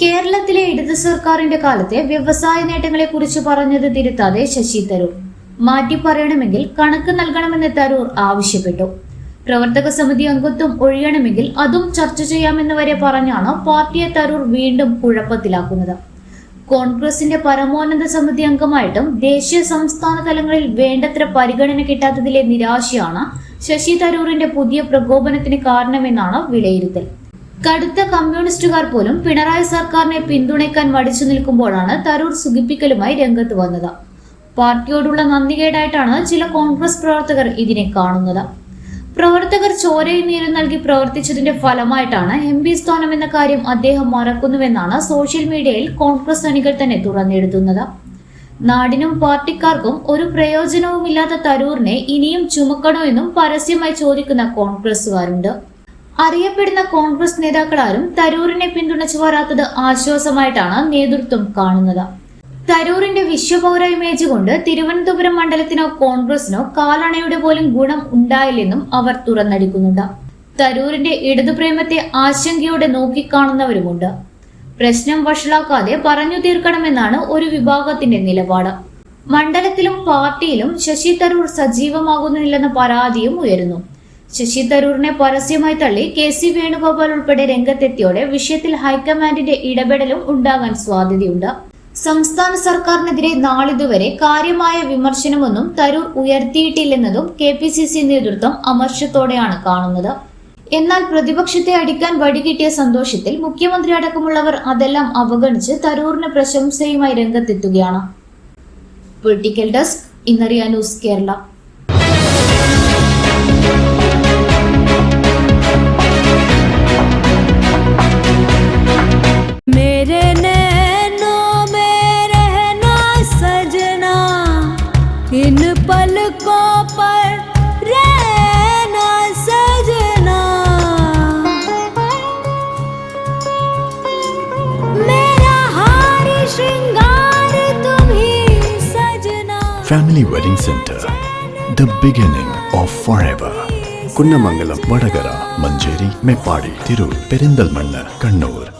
കേരളത്തിലെ ഇടതു സർക്കാരിന്റെ കാലത്തെ വ്യവസായ നേട്ടങ്ങളെ കുറിച്ച് പറഞ്ഞത് തിരുത്താതെ ശശി തരൂർ. മാറ്റി പറയണമെങ്കിൽ കണക്ക് നൽകണമെന്ന് തരൂർ ആവശ്യപ്പെട്ടു. പ്രവർത്തക സമിതി അംഗത്വം ഒഴിയണമെങ്കിൽ അതും ചർച്ച ചെയ്യാമെന്ന് വരെ പറഞ്ഞാണ് പാർട്ടിയെ തരൂർ വീണ്ടും കുഴപ്പത്തിലാക്കുന്നത്. കോൺഗ്രസിന്റെ പരമോന്നത സമിതി അംഗമായിട്ടും ദേശീയ സംസ്ഥാന തലങ്ങളിൽ വേണ്ടത്ര പരിഗണന കിട്ടാത്തതിലെ നിരാശയാണ് ശശി തരൂറിന്റെ പുതിയ പ്രകോപനത്തിന് കാരണമെന്നാണ് വിലയിരുത്തൽ. കടുത്ത കമ്മ്യൂണിസ്റ്റുകാർ പോലും പിണറായി സർക്കാരിനെ പിന്തുണയ്ക്കാൻ മടിച്ചു നിൽക്കുമ്പോഴാണ് തരൂർ സുഖിപ്പിക്കലുമായി രംഗത്ത് വന്നത്. പാർട്ടിയോടുള്ള നന്ദികേടായിട്ടാണ് ചില കോൺഗ്രസ് പ്രവർത്തകർ ഇതിനെ കാണുന്നത്. പ്രവർത്തകർ ചോരയും നീരും നൽകി പ്രവർത്തിച്ചതിന്റെ ഫലമായിട്ടാണ് എം പി സ്ഥാനം എന്ന കാര്യം അദ്ദേഹം മറക്കുന്നുവെന്നാണ് സോഷ്യൽ മീഡിയയിൽ കോൺഗ്രസ് അണികൾ തന്നെ തുറന്നെഴുതുന്നത് നാടിനും പാർട്ടിക്കാർക്കും ഒരു പ്രയോജനവുമില്ലാത്ത തരൂറിനെ ഇനിയും ചുമക്കണോ എന്നും പരസ്യമായി ചോദിക്കുന്ന കോൺഗ്രസുകാരുണ്ട് അറിയപ്പെടുന്ന കോൺഗ്രസ് നേതാക്കളാരും തരൂരിനെ പിന്തുണച്ചു വരാത്തത് ആശ്വാസമായിട്ടാണ് നേതൃത്വം കാണുന്നത്. തരൂരിന്റെ വിശ്വപൗര ഇമേജ് കൊണ്ട് തിരുവനന്തപുരം മണ്ഡലത്തിനോ കോൺഗ്രസിനോ കാലണയുടെ പോലും ഗുണം ഉണ്ടായില്ലെന്നും അവർ തുറന്നടിക്കുന്നുണ്ട്. തരൂരിന്റെ ഇടതുപ്രേമത്തെ ആശങ്കയോടെ നോക്കിക്കാണുന്നവരുമുണ്ട്. പ്രശ്നം വഷളാക്കാതെ പറഞ്ഞു തീർക്കണമെന്നാണ് ഒരു വിഭാഗത്തിന്റെ നിലപാട്. മണ്ഡലത്തിലും പാർട്ടിയിലും ശശി തരൂർ സജീവമാകുന്നില്ലെന്ന പരാതിയും ഉയരുന്നു. ശശി തരൂറിനെ പരസ്യമായി തള്ളി കെ സി വേണുഗോപാൽ ഉൾപ്പെടെ രംഗത്തെത്തിയോടെ വിഷയത്തിൽ ഹൈക്കമാൻഡിന്റെ ഇടപെടലും ഉണ്ടാകാൻ സാധ്യതയുണ്ട് സംസ്ഥാന സർക്കാരിനെതിരെ നാളിതുവരെ കാര്യമായ വിമർശനമൊന്നും തരൂർ ഉയർത്തിയിട്ടില്ലെന്നതും കെ പി സി സി നേതൃത്വം അമർഷത്തോടെയാണ് കാണുന്നത്. എന്നാൽ പ്രതിപക്ഷത്തെ അടിക്കാൻ വഴികിട്ടിയ സന്തോഷത്തിൽ മുഖ്യമന്ത്രി അടക്കമുള്ളവർ അതെല്ലാം അവഗണിച്ച് തരൂറിന് പ്രശംസയുമായി രംഗത്തെത്തുകയാണ്. പൊളിറ്റിക്കൽ ഡെസ്ക് ഇന്നറിയ ന്യൂസ് കേരള. पलकों पर रहना, सजना। मेरा हार श्रृंगार तुम सजना। Family wedding centre the beginning of forever Kunnamangalam Vadakara Manjeri Meppadi Tirur Perinthalmanna Kannur